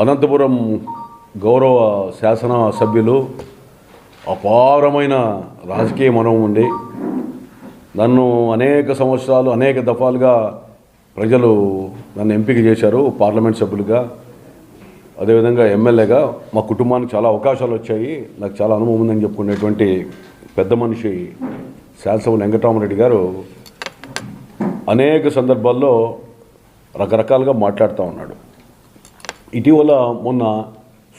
అనంతపురం గౌరవ శాసన సభ్యులు అపారమైన రాజకీయ మనం ఉండి నన్ను అనేక సంవత్సరాలు అనేక దఫాలుగా ప్రజలు నన్ను ఎంపిక చేశారు పార్లమెంట్ సభ్యులుగా. అదేవిధంగా ఎమ్మెల్యేగా. మా కుటుంబానికి చాలా అవకాశాలు వచ్చాయి. నాకు చాలా అనుభవం ఉందని చెప్పుకునేటువంటి పెద్ద మనిషి శాసనసభ వెంకటరామరెడ్డి గారు అనేక సందర్భాల్లో రకరకాలుగా మాట్లాడుతూ ఉన్నాడు. ఇటీవల మొన్న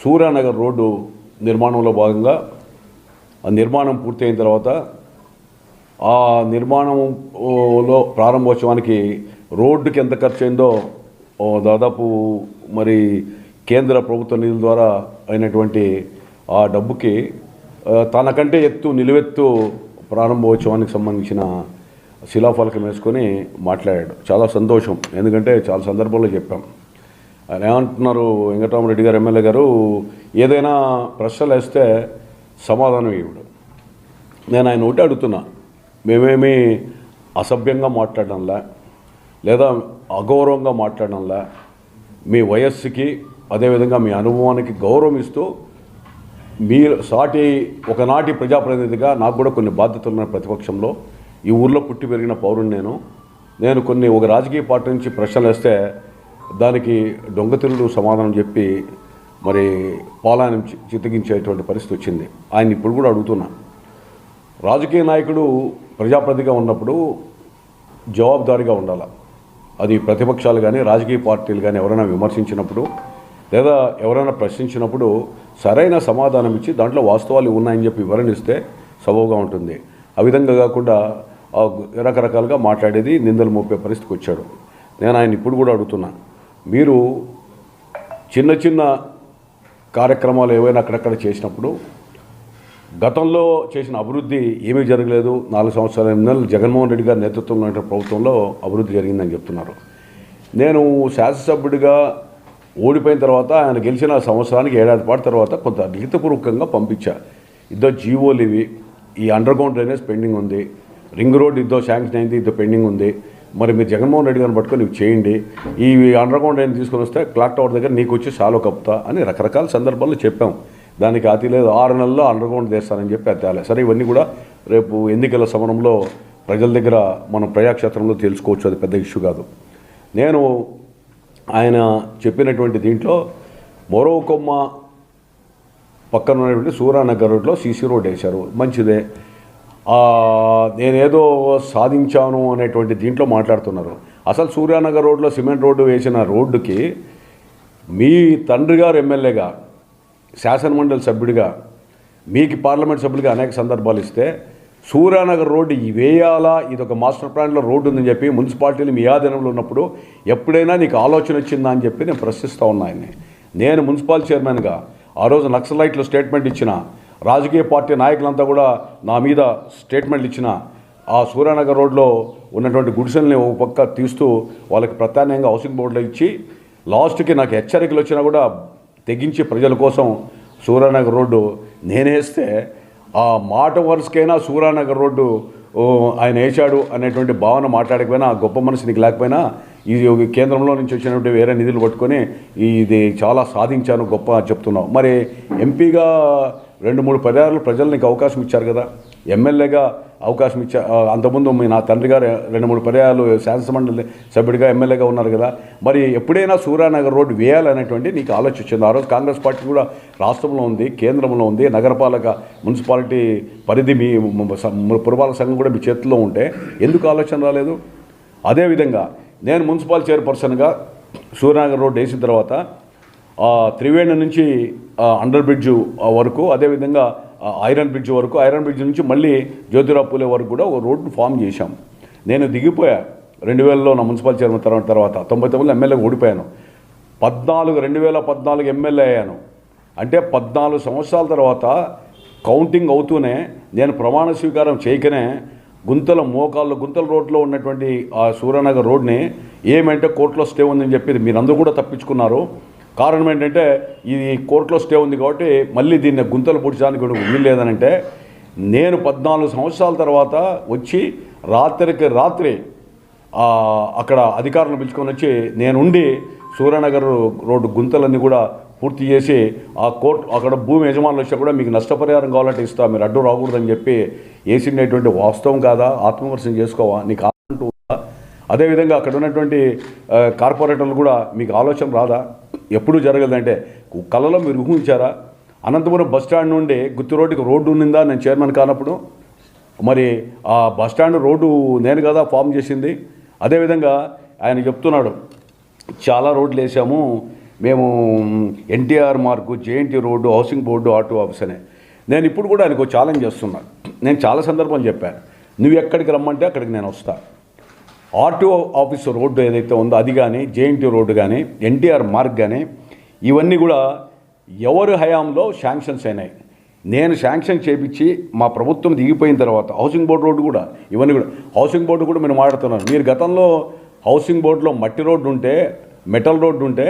సూర్యానగర్ రోడ్డు నిర్మాణంలో భాగంగా ఆ నిర్మాణం పూర్తయిన తర్వాత ఆ నిర్మాణంలో ప్రారంభోత్సవానికి రోడ్డుకి ఎంత ఖర్చు అయిందో దాదాపు మరి కేంద్ర ప్రభుత్వ నిధుల ద్వారా అయినటువంటి ఆ డబ్బుకి తనకంటే ఎత్తు నిలువెత్తు ప్రారంభోత్సవానికి సంబంధించిన శిలాఫలకం వేసుకొని మాట్లాడాడు. చాలా సంతోషం. ఎందుకంటే చాలా సందర్భాల్లో చెప్పాం. ఆయన ఏమంటున్నారు? వెంకటరామరెడ్డి గారు ఎమ్మెల్యే గారు ఏదైనా ప్రశ్నలు వేస్తే సమాధానం ఇవ్వడు. నేను ఆయన ఒకటి అడుగుతున్నా. మేమేమి అసభ్యంగా మాట్లాడడంలా లేదా అగౌరవంగా మాట్లాడడంలా మీ వయస్సుకి అదేవిధంగా మీ అనుభవానికి గౌరవం ఇస్తూ మీరు సాటి ఒకనాటి ప్రజాప్రతినిధిగా నాకు కూడా కొన్ని బాధ్యతలు ఉన్నాయి ప్రతిపక్షంలో. ఈ ఊర్లో పుట్టి పెరిగిన పౌరుని నేను. నేను కొన్ని ఒక రాజకీయ పార్టీ నుంచి ప్రశ్నలు వేస్తే దానికి దొంగతిరుడు సమాధానం చెప్పి మరి పాలాయనం చి- చిత్తగించేటువంటి పరిస్థితి వచ్చింది. ఆయన ఇప్పుడు కూడా అడుగుతున్నా. రాజకీయ నాయకుడు ప్రజాప్రతిగా ఉన్నప్పుడు జవాబుదారీగా ఉండాలి. అది ప్రతిపక్షాలు కానీ రాజకీయ పార్టీలు కానీ ఎవరైనా విమర్శించినప్పుడు లేదా ఎవరైనా ప్రశ్నించినప్పుడు సరైన సమాధానం ఇచ్చి దాంట్లో వాస్తవాలు ఉన్నాయని చెప్పి వివరణిస్తే సబవుగా ఉంటుంది. ఆ విధంగా కాకుండా రకరకాలుగా మాట్లాడేది నిందలు మోపే పరిస్థితికి వచ్చాడు. నేను ఆయన ఇప్పుడు కూడా అడుగుతున్నా. మీరు చిన్న చిన్న కార్యక్రమాలు ఏవైనా అక్కడక్కడ చేసినప్పుడు గతంలో చేసిన అభివృద్ధి ఏమీ జరగలేదు. నాలుగు సంవత్సరాల ఎనిమిది నెలలు జగన్మోహన్ రెడ్డి గారి నేతృత్వంలో ఉన్న ప్రభుత్వంలో అభివృద్ధి జరిగిందని చెప్తున్నారు. నేను శాసనసభ్యుడిగా ఓడిపోయిన తర్వాత ఆయన గెలిచిన సంవత్సరానికి ఏడాది పాటు తర్వాత కొంత లిఖితపూర్వకంగా పంపించా. ఇద్దో జీవోలు ఇవి. ఈ అండర్ గ్రౌండ్ డ్రైనేజ్ పెండింగ్ ఉంది. రింగ్ రోడ్ ఇద్దో శాంక్షన్ అయింది ఇద్దో పెండింగ్ ఉంది. మరి మీరు జగన్మోహన్ రెడ్డి గారిని పట్టుకొని ఇవి చేయండి. ఈ అండర్గ్రౌండ్ అయిన తీసుకొని వస్తే క్లాక్ టవర్ దగ్గర నీకు వచ్చి సాలో కప్పుతా అని రకరకాల సందర్భాల్లో చెప్పాం. దానికి అతి లేదు ఆరు నెలల్లో అండర్గ్రౌండ్ చేస్తానని చెప్పి అది తేలే సరే ఇవన్నీ కూడా రేపు ఎన్నికల సమరంలో ప్రజల దగ్గర మనం ప్రజాక్షేత్రంలో తెలుసుకోవచ్చు. అది పెద్ద ఇష్యూ కాదు. నేను ఆయన చెప్పినటువంటి దీంట్లో మొరవకొమ్మ కొమ్మ పక్కన ఉన్నటువంటి సూరానగర్ రోడ్లో సీసీ రోడ్ వేశారు. మంచిదే. నేనేదో సాధించాను అనేటువంటి దీంట్లో మాట్లాడుతున్నారు. అసలు సూర్యానగర్ రోడ్లో సిమెంట్ రోడ్డు వేసిన రోడ్డుకి మీ తండ్రి గారు ఎమ్మెల్యేగా శాసనమండలి సభ్యుడిగా మీకు పార్లమెంట్ సభ్యుడిగా అనేక సందర్భాలు ఇస్తే సూర్యానగర్ రోడ్డు వేయాలా? ఇది ఒక మాస్టర్ ప్లాన్లో రోడ్డు ఉందని చెప్పి మున్సిపాలిటీలు మీ ఆధీనంలో ఉన్నప్పుడు ఎప్పుడైనా నీకు ఆలోచన వచ్చిందా అని చెప్పి నేను ప్రశ్నిస్తూ ఉన్నాయని నేను మున్సిపల్ చైర్మన్గా ఆ రోజు నక్సలైట్లు స్టేట్మెంట్ ఇచ్చిన రాజకీయ పార్టీ నాయకులంతా కూడా నా మీద స్టేట్మెంట్లు ఇచ్చిన ఆ సూర్యానగర్ రోడ్లో ఉన్నటువంటి గుడిసెల్ని ఒక పక్క తీస్తూ వాళ్ళకి ప్రత్యామ్నాయంగా హౌసింగ్ బోర్డులో ఇచ్చి లాస్ట్కి నాకు హెచ్చరికలు వచ్చినా కూడా తెగించి ప్రజల కోసం సూర్యానగర్ రోడ్డు నేనేస్తే ఆ మాట వరుసకైనా సూర్యానగర్ రోడ్డు ఆయన వేశాడు అనేటువంటి భావన మాట్లాడకపోయినా ఆ గొప్ప మనసు నీకు లేకపోయినా ఇది ఒక కేంద్రంలో నుంచి వచ్చినటువంటి వేరే నిధులు పట్టుకొని ఇది చాలా సాధించాను గొప్ప చెప్తున్నావు. మరి ఎంపీగా రెండు మూడు పర్యాలు ప్రజలు నీకు అవకాశం ఇచ్చారు కదా. ఎమ్మెల్యేగా అవకాశం ఇచ్చా అంతకుముందు మీ నా తండ్రి గారు రెండు మూడు పర్యాలు శాసనమండలి సభ్యుడిగా ఎమ్మెల్యేగా ఉన్నారు కదా. మరి ఎప్పుడైనా సూర్యానగర్ రోడ్డు వేయాలనేటువంటి నీకు ఆలోచన వచ్చింది? ఆ రోజు కాంగ్రెస్ పార్టీ కూడా రాష్ట్రంలో ఉంది కేంద్రంలో ఉంది నగరపాలక మున్సిపాలిటీ పరిధి మీ పురపాలక సంఘం కూడా మీ చేతిలో ఉంటే ఎందుకు ఆలోచన రాలేదు? అదేవిధంగా నేను మున్సిపల్ చైర్పర్సన్గా సూర్యనగర్ రోడ్డు వేసిన తర్వాత త్రివేణి నుంచి అండర్ బ్రిడ్జ్ వరకు అదేవిధంగా ఐరన్ బ్రిడ్జ్ వరకు ఐరన్ బ్రిడ్జ్ నుంచి మళ్ళీ జ్యోతిరావు పూలే వరకు కూడా ఒక రోడ్డు ఫామ్ చేశాం. నేను దిగిపోయా. రెండు వేలలో నా మున్సిపల్ చైర్మన్ తర్వాత తర్వాత తొంభై తొమ్మిదిలో ఎమ్మెల్యేగా ఓడిపోయాను. పద్నాలుగు రెండు వేల పద్నాలుగు ఎమ్మెల్యే అయ్యాను. అంటే పద్నాలుగు సంవత్సరాల తర్వాత కౌంటింగ్ అవుతూనే నేను ప్రమాణ స్వీకారం చేయకనే గుంతల మోకాళ్ళు గుంతల రోడ్లో ఉన్నటువంటి ఆ సూర్యనగర్ రోడ్ని ఏమంటే కోర్టులో స్టే ఉందని చెప్పి మీరందరూ కూడా తప్పించుకున్నారు. కారణం ఏంటంటే ఇది కోర్టులో స్టే ఉంది కాబట్టి మళ్ళీ దీన్ని గుంతలు పొడిచడానికి కూడా వీలు లేదనంటే నేను పద్నాలుగు సంవత్సరాల తర్వాత వచ్చి రాత్రికి రాత్రి అక్కడ అధికారులను పిలుచుకొని వచ్చి నేనుండి సూర్యనగర్ రోడ్డు గుంతలన్నీ కూడా పూర్తి చేసి ఆ కోర్టు అక్కడ భూమి యజమానులు వచ్చా కూడా మీకు నష్టపరిహారం కావాలంటే ఇస్తా మీరు అడ్డు రాకూడదని చెప్పి వేసినటువంటి వాస్తవం కాదా? ఆత్మవిమర్శనం చేసుకోవా? నీకు అంటూ అదేవిధంగా అక్కడ ఉన్నటువంటి కార్పొరేటర్లు కూడా మీకు ఆలోచన రాదా? ఎప్పుడు జరగదంటే కళలో మీరు ఊహించారా? అనంతపురం బస్ స్టాండ్ నుండి గుత్తి రోడ్డుకి రోడ్డు ఉన్నిందా? నేను చైర్మన్ కానప్పుడు. మరి ఆ బస్ స్టాండ్ రోడ్డు నేను కదా ఫామ్ చేసింది. అదేవిధంగా ఆయన చెప్తున్నాడు చాలా రోడ్లు వేసాము. మేము NTR mark JNT road housing board auto office అనే నేను ఇప్పుడు కూడా ఆయనకు ఛాలెంజ్ చేస్తున్నాను నేను చాలా సందర్భాలు చెప్పాను. నువ్వు ఎక్కడికి రమ్మంటే అక్కడికి నేను వస్తాను ఆర్టీఓ ఆఫీస్ రోడ్డు ఏదైతే ఉందో అది కానీ జేఎన్టీ రోడ్డు కానీ ఎన్టీఆర్ మార్గ్ కానీ ఇవన్నీ కూడా ఎవరి హయాంలో శాంక్షన్స్ అయినాయి. నేను శాంక్షన్ చేపించి మా ప్రభుత్వం దిగిపోయిన తర్వాత హౌసింగ్ బోర్డు రోడ్డు కూడా ఇవన్నీ కూడా హౌసింగ్ బోర్డు కూడా మీరు మాట్లాడుతున్నారు. మీరు గతంలో హౌసింగ్ బోర్డులో మట్టి రోడ్డు ఉంటే మెటల్ రోడ్డు ఉంటే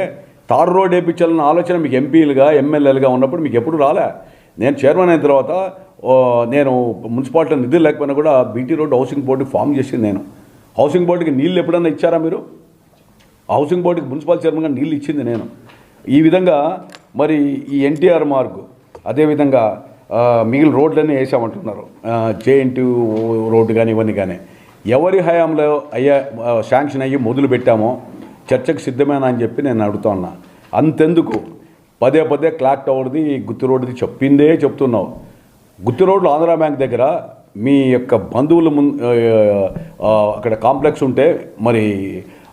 తార్ రోడ్ వేయించాలన్న ఆలోచన మీకు ఎంపీలుగా ఎమ్మెల్యేలుగా ఉన్నప్పుడు మీకు ఎప్పుడు రాలే. నేను చైర్మన్ అయిన తర్వాత నేను మున్సిపాలిటీ నిధులు లేకపోయినా కూడా BT road housing board form చేసింది నేను. హౌసింగ్ బోర్డుకి నీళ్ళు ఎప్పుడన్నా ఇచ్చారా మీరు? హౌసింగ్ బోర్డుకి మున్సిపల్ చైర్మన్గా నీళ్ళు ఇచ్చింది నేను. ఈ విధంగా మరి ఈ ఎన్టీఆర్ మార్గు అదేవిధంగా మిగిలిన రోడ్లన్నీ వేసామంటున్నారు. జేఎన్టీ రోడ్డు కానీ ఇవన్నీ కానీ ఎవరి హయాంలో అయ్యా శాంక్షన్ అయ్యి మొదలు పెట్టామో చర్చకు సిద్ధమేనా అని చెప్పి నేను అడుగుతా ఉన్నా. అంతెందుకు? పదే పదే క్లాక్ టవర్ది గుత్తి రోడ్డుది చెప్పిందే చెప్తున్నావు. గుత్తి రోడ్లు ఆంధ్రా బ్యాంక్ దగ్గర మీ యొక్క బంధువుల ముందు అక్కడ కాంప్లెక్స్ ఉంటే మరి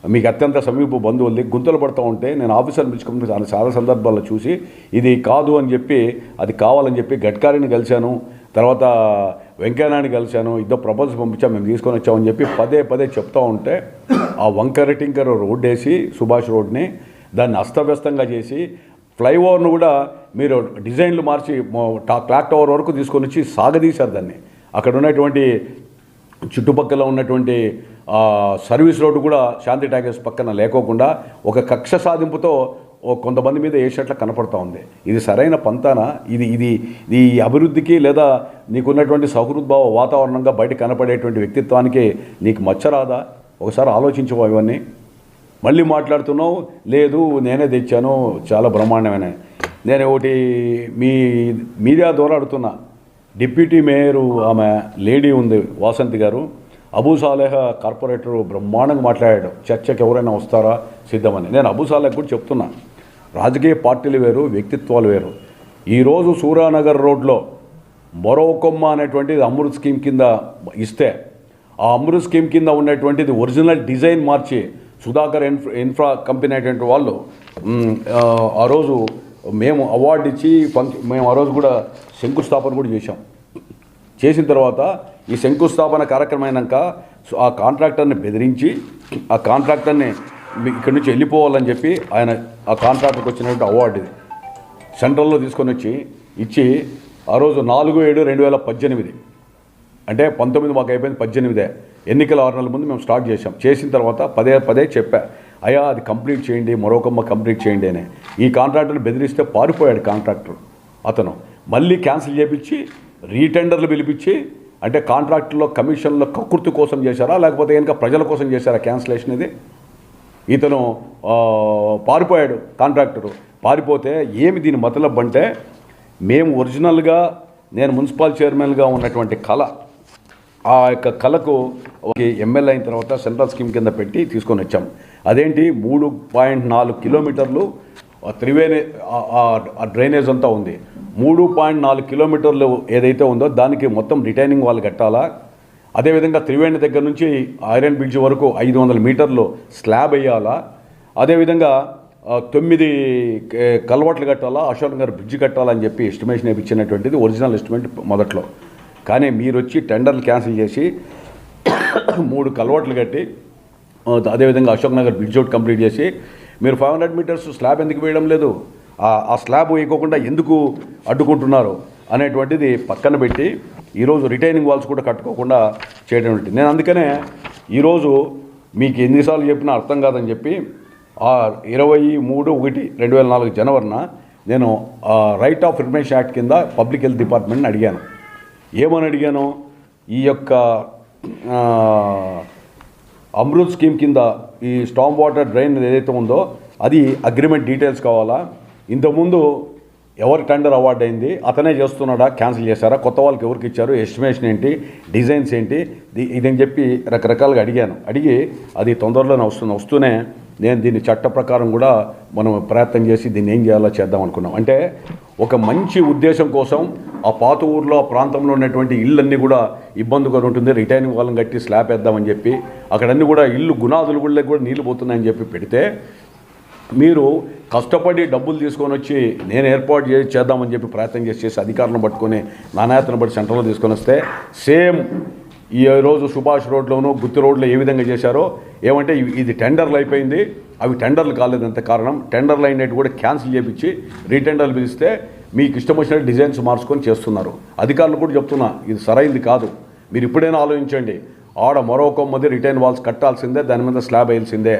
మీకు అత్యంత సమీప బంధువులది గుంతలు పడుతూ ఉంటే నేను ఆఫీసర్ పిలుచుకుని చాలా చాలా సందర్భాల్లో చూసి ఇది కాదు అని చెప్పి అది కావాలని చెప్పి గడ్కారిని కలిశాను తర్వాత వెంకయ్యనాయుడిని కలిశాను ఇద్దరు ప్రపోజల్ పంపించాం మేము తీసుకొని వచ్చామని చెప్పి పదే పదే చెప్తా ఉంటే ఆ వంకర టింకర రోడ్ వేసి సుభాష్ రోడ్ని దాన్ని అస్తవ్యస్తంగా చేసి ఫ్లైఓవర్ను కూడా మీరు డిజైన్లు మార్చి క్లాక్ టవర్ వరకు తీసుకొని వచ్చి సాగదీశారు దాన్ని. అక్కడ ఉన్నటువంటి చుట్టుపక్కల ఉన్నటువంటి సర్వీస్ రోడ్డు కూడా శాంతి ట్యాగర్స్ పక్కన లేకోకుండా ఒక కక్ష సాధింపుతో కొంతమంది మీద వేసేట్లా కనపడుతూ ఉంది. ఇది సరైన పంతాన? ఇది ఇది ఈ అభివృద్ధికి లేదా నీకున్నటువంటి సౌహృద్భావ వాతావరణంగా బయట కనపడేటువంటి వ్యక్తిత్వానికి నీకు మచ్చరాదా? ఒకసారి ఆలోచించవా ఇవన్నీ. మళ్ళీ మాట్లాడుతున్నావు లేదు నేనే తెచ్చాను చాలా బ్రహ్మాండమైన. నేను ఒకటి మీ మీడియా ద్వారా అడుగుతున్నా. డిప్యూటీ మేయరు ఆమె లేడీ ఉంది వాసంతి గారు. అబూ సాలేహ కార్పొరేటర్ బ్రహ్మాండంగా మాట్లాడాడు. చర్చకి ఎవరైనా వస్తారా? సిద్ధమని. నేను అబూ సాలేహ్ కూడా చెప్తున్నా. రాజకీయ పార్టీలు వేరు వ్యక్తిత్వాలు వేరు. ఈరోజు సూర్యానగర్ రోడ్లో మరో కొమ్మ అనేటువంటిది అమృత్ స్కీమ్ కింద ఇస్తే ఆ అమృత్ స్కీమ్ కింద ఉన్నటువంటిది ఒరిజినల్ డిజైన్ మార్చి సుధాకర్ ఇన్ఫ్రా ఇన్ఫ్రా కంపెనీ అనేటువంటి వాళ్ళు ఆ రోజు మేము అవార్డు ఇచ్చి ఫంక్షన్ మేము ఆ రోజు కూడా శంకుస్థాపన కూడా చేశాం. చేసిన తర్వాత ఈ శంకుస్థాపన కార్యక్రమం అయినాక ఆ కాంట్రాక్టర్ని బెదిరించి ఆ కాంట్రాక్టర్ని మీ ఇక్కడి నుంచి వెళ్ళిపోవాలని చెప్పి ఆయన ఆ కాంట్రాక్టర్కి వచ్చినటువంటి అవార్డు ఇది. సెంట్రల్లో తీసుకొని వచ్చి ఇచ్చి ఆ రోజు నాలుగు ఏడు రెండు వేల పద్దెనిమిది. అంటే పంతొమ్మిది మాకు అయిపోయింది పద్దెనిమిదే. ఎన్నికల ఆరు నెలల ముందు మేము స్టార్ట్ చేసాం చేసిన తర్వాత పదే పదే చెప్పా. అయ్యా అది కంప్లీట్ చేయండి మరొకమ్మ కంప్లీట్ చేయండి అని. ఈ కాంట్రాక్టర్ని బెదిరిస్తే పారిపోయాడు కాంట్రాక్టర్ అతను. మళ్ళీ క్యాన్సిల్ చేపించి రీటెండర్లు పిలిపించి అంటే కాంట్రాక్టర్లో కమిషన్లో కకృతి కోసం చేశారా లేకపోతే కనుక ప్రజల కోసం చేశారా క్యాన్సిలేషన్ ఇది? ఇతను పారిపోయాడు కాంట్రాక్టరు. పారిపోతే ఏమి దీని మతలబ్ అంటే మేము ఒరిజినల్గా నేను మున్సిపల్ చైర్మన్గా ఉన్నటువంటి కళ ఆ యొక్క కళకు ఒక ఎమ్మెల్యే అయిన తర్వాత సెంట్రల్ స్కీమ్ కింద పెట్టి తీసుకొని వచ్చాం. అదేంటి? మూడు పాయింట్ నాలుగు కిలోమీటర్లు త్రివేణి ఆ- డ్రైనేజ్ అంతా ఉంది. మూడు పాయింట్ నాలుగు కిలోమీటర్లు ఏదైతే ఉందో దానికి మొత్తం రిటైనింగ్ వాళ్ళు కట్టాలా? అదేవిధంగా త్రివేణి దగ్గర నుంచి ఐరన్ బ్రిడ్జ్ వరకు ఐదు వందల మీటర్లు స్లాబ్ వేయాలా? అదేవిధంగా తొమ్మిది ఏ, కల్వర్ట్లు కట్టాలా? అశోక్ నగర్ బ్రిడ్జ్ కట్టాలని చెప్పి ఎస్టిమేషన్ ఇచ్చినటువంటిది ఒరిజినల్ ఎస్టిమేట్ మొదట్లో. కానీ మీరు వచ్చి టెండర్లు క్యాన్సిల్ చేసి మూడు కల్వర్ట్లు కట్టి అదేవిధంగా Ashok Nagar bridge out complete చేసి మీరు ఫైవ్ హండ్రెడ్ మీటర్స్ స్లాబ్ ఎందుకు వేయడం లేదు? ఆ- స్లాబ్ వేయకోకుండా ఎందుకు అడ్డుకుంటున్నారు అనేటువంటిది పక్కన పెట్టి ఈరోజు రిటైనింగ్ వాల్స్ కూడా కట్టుకోకుండా చేయడం నేను అందుకనే ఈరోజు మీకు ఎన్నిసార్లు చెప్పినా అర్థం కాదని చెప్పి ఆ ఇరవై మూడు ఒకటి రెండు వేల నాలుగు జనవరిన నేను రైట్ ఆఫ్ ఇన్ఫర్మేషన్ యాక్ట్ కింద పబ్లిక్ హెల్త్ డిపార్ట్మెంట్ని అడిగాను. ఏమని అడిగాను? ఈ యొక్క అమృత్ స్కీమ్ కింద ఈ స్టామ్ వాటర్ డ్రైన్ ఏదైతే ఉందో అది అగ్రిమెంట్ డీటెయిల్స్ కావాలా? ఇంతకుముందు ఎవరు టెండర్ అవార్డు అయింది? అతనే చేస్తున్నాడా? క్యాన్సిల్ చేశారా? కొత్త వాళ్ళకి ఎవరికి ఇచ్చారు? ఎస్టిమేషన్ ఏంటి? డిజైన్స్ ఏంటి? ఇదని చెప్పి రకరకాలుగా అడిగాను. అడిగి అది తొందరలోనే వస్తుంది వస్తూనే నేను దీన్ని చట్ట ప్రకారం కూడా మనం ప్రయత్నం చేసి దీన్ని ఏం చేయాలో చేద్దాం అనుకున్నాం. అంటే ఒక మంచి ఉద్దేశం కోసం ఆ పాత ఊర్లో ఆ ప్రాంతంలో ఉన్నటువంటి ఇళ్ళన్నీ కూడా ఇబ్బందిగా ఉంటుంది. రిటైనింగ్ వాళ్ళని కట్టి స్లాబ్ వేద్దామని చెప్పి అక్కడన్నీ కూడా ఇల్లు గుణాదులు కూడా కూడా నీళ్ళు పోతున్నాయని చెప్పి పెడితే మీరు కష్టపడి డబ్బులు తీసుకొని వచ్చి నేను ఏర్పాటు చేసి చేద్దామని చెప్పి ప్రయత్నం చేసి చేసి అధికారులను పట్టుకొని నాణ్యతను బట్టి సెంటర్లో తీసుకొని వస్తే సేమ్ ఈ రోజు సుభాష్ రోడ్లోనూ గుత్తి రోడ్లో ఏ విధంగా చేశారో ఏమంటే ఇది టెండర్లు అయిపోయింది. అవి టెండర్లు కాలేదంత కారణం. టెండర్లు అయినట్టు కూడా క్యాన్సిల్ చేపించి రీటెండర్లు పిలిస్తే మీకు ఇష్టం వచ్చినట్టు డిజైన్స్ మార్చుకొని చేస్తున్నారు. అధికారులు కూడా చెప్తున్నా ఇది సరైంది కాదు. మీరు ఇప్పుడైనా ఆలోచించండి. ఆడ మరో కొమ్మది రిటైన్ వాల్స్ కట్టాల్సిందే దాని మీద స్లాబ్ వేయాల్సిందే.